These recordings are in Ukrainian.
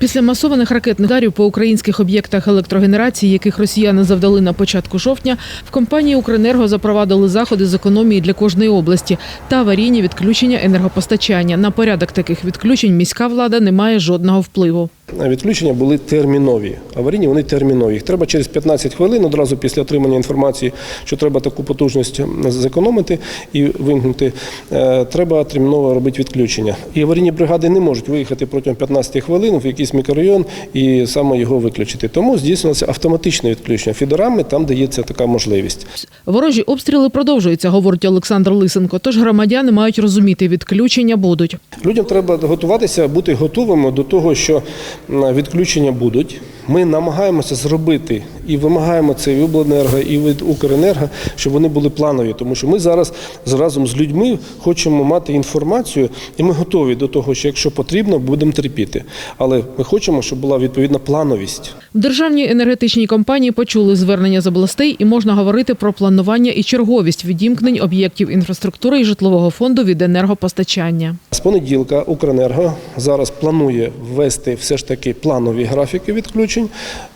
Після масованих ракетних ударів по українських об'єктах електрогенерації, яких росіяни завдали на початку жовтня, в компанії «Укренерго» запровадили заходи з економії для кожної області та аварійні відключення енергопостачання. На порядок таких відключень міська влада не має жодного впливу. Відключення були термінові. Аварійні вони термінові. Їх треба через 15 хвилин, одразу після отримання інформації, що треба таку потужність зекономити і вимкнути. е, Треба терміново робити відключення. І аварійні бригади не можуть виїхати протягом 15 хвилин в якийсь мікрорайон і саме його виключити. Тому здійснюється автоматичне відключення. Фідерами там дається така можливість. Ворожі обстріли продовжуються, говорить Олександр Лисенко. Тож громадяни мають розуміти, відключення будуть. Людям треба готуватися, бути готовими до того, що відключення будуть. Ми намагаємося зробити і вимагаємо це і обленерго, і від Укренерго, щоб вони були планові, тому що ми зараз разом з людьми хочемо мати інформацію, і ми готові до того, що якщо потрібно, будемо терпіти. Але ми хочемо, щоб була відповідна плановість. В державній енергетичній компанії почули звернення з областей і можна говорити про планування і черговість відімкнень об'єктів інфраструктури і житлового фонду від енергопостачання. З понеділка Укренерго зараз планує ввести все ж таки планові графіки відключень.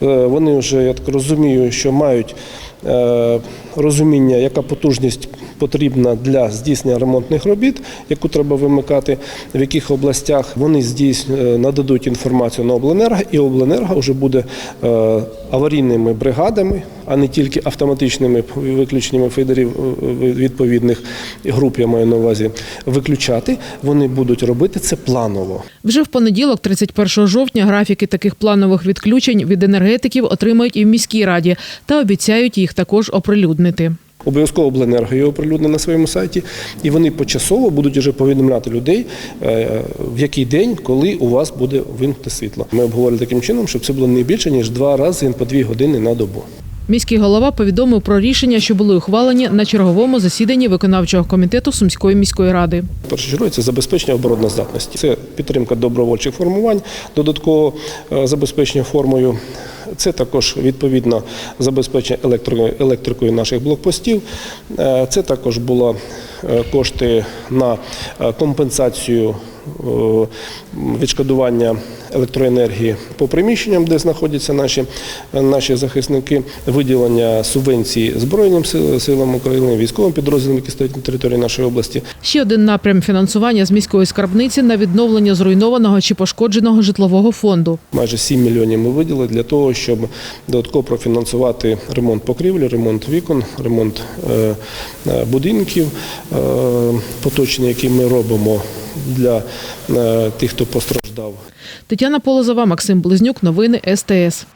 Е, Вони вже, я так розумію, що мають е, розуміння, яка потужність потрібна для здійснення ремонтних робіт, яку треба вимикати, в яких областях вони здійсню, е, нададуть інформацію на обленерго, і обленерго вже буде е, аварійними бригадами, а не тільки автоматичними виключеннями фейдерів е, відповідних груп, я маю на увазі, виключати. Вони будуть робити це планово. Вже в понеділок, 31 жовтня, графіки таких планових відключень від енергетиків отримають і в міській раді та обіцяють їх також оприлюднити. Обов'язково обленерго його оприлюднить на своєму сайті, і вони почасово будуть вже повідомляти людей, е, в який день, коли у вас буде вимкнути світло. Ми обговорили таким чином, щоб це було не більше ніж два рази по дві години на добу. Міський голова повідомив про рішення, що були ухвалені на черговому засіданні виконавчого комітету Сумської міської ради. Першочергово це забезпечення обороноздатності. Це підтримка добровольчих формувань, додатково е, забезпечення формою. Це також відповідно забезпечення електрикою, наших блокпостів. Е, Це також були е, кошти на компенсацію відшкодування електроенергії по приміщенням, де знаходяться наші, наші захисники, виділення субвенцій Збройним силам України, військовим підрозділам, які стоять на території нашої області. Ще один напрям фінансування з міської скарбниці на відновлення зруйнованого чи пошкодженого житлового фонду. Майже 7 мільйонів ми виділили для того, щоб додатково профінансувати ремонт покрівлі, ремонт вікон, ремонт е, е, будинків, е, поточні, які ми робимо для е, тих, хто постраждав. Тетяна Полозова, Максим Близнюк. Новини СТС.